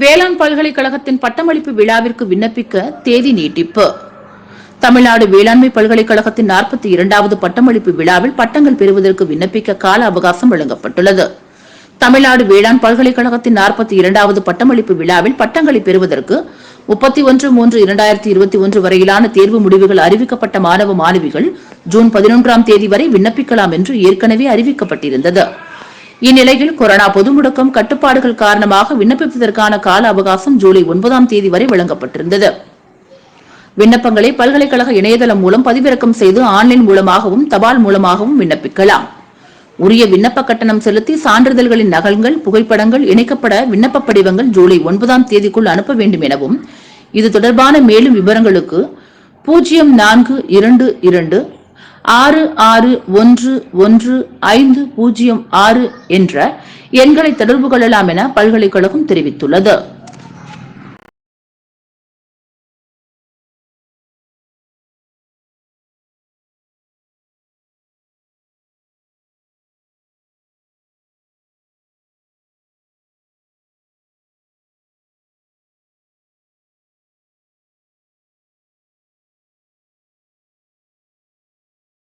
வேளாண் பல்கலைக்கழகத்தின் பட்டமளிப்பு விழாவிற்கு விண்ணப்பிக்க தேதி நீட்டிப்பு. தமிழ்நாடு வேளாண்மை பல்கலைக்கழகத்தின் நாற்பத்தி இரண்டாவது பட்டமளிப்பு விழாவில் பட்டங்கள் பெறுவதற்கு விண்ணப்பிக்க கால அவகாசம் வழங்கப்பட்டுள்ளது. தமிழ்நாடு வேளாண் பல்கலைக்கழகத்தின் நாற்பத்தி இரண்டாவது பட்டமளிப்பு விழாவில் பட்டங்களை பெறுவதற்கு முப்பத்தி ஒன்று மூன்று இரண்டாயிரத்தி இருபத்தி ஒன்று வரையிலான தேர்வு முடிவுகள் அறிவிக்கப்பட்ட மாணவ மாணவிகள் ஜூன் பதினொன்றாம் தேதி வரை விண்ணப்பிக்கலாம் என்று ஏற்கனவே அறிவிக்கப்பட்டிருந்தது. இந்நிலையில் கொரோனா பொது முடக்கம் கட்டுப்பாடுகள் காரணமாக விண்ணப்பிப்பதற்கான கால அவகாசம் ஜூலை ஒன்பதாம் தேதி வரை வழங்கப்பட்டிருந்தது. விண்ணப்பங்களை பல்கலைக்கழக இணையதளம் மூலம் பதிவிறக்கம் செய்து ஆன்லைன் மூலமாகவும் தபால் மூலமாகவும் விண்ணப்பிக்கலாம். உரிய விண்ணப்ப கட்டணம் செலுத்தி சான்றிதழ்களின் நகல்கள் புகைப்படங்கள் இணைக்கப்பட விண்ணப்ப படிவங்கள் ஜூலை ஒன்பதாம் தேதிக்குள் அனுப்ப வேண்டும் எனவும் இது தொடர்பான மேலும் விவரங்களுக்கு பூஜ்ஜியம் நான்கு இரண்டு இரண்டு ஆறு ஆறு ஒன்று ஒன்று ஐந்து பூஜ்ஜியம் ஆறு என்ற எண்களை தொடர்பு கொள்ளலாம் என பல்கலைக்கழகம் தெரிவித்துள்ளது.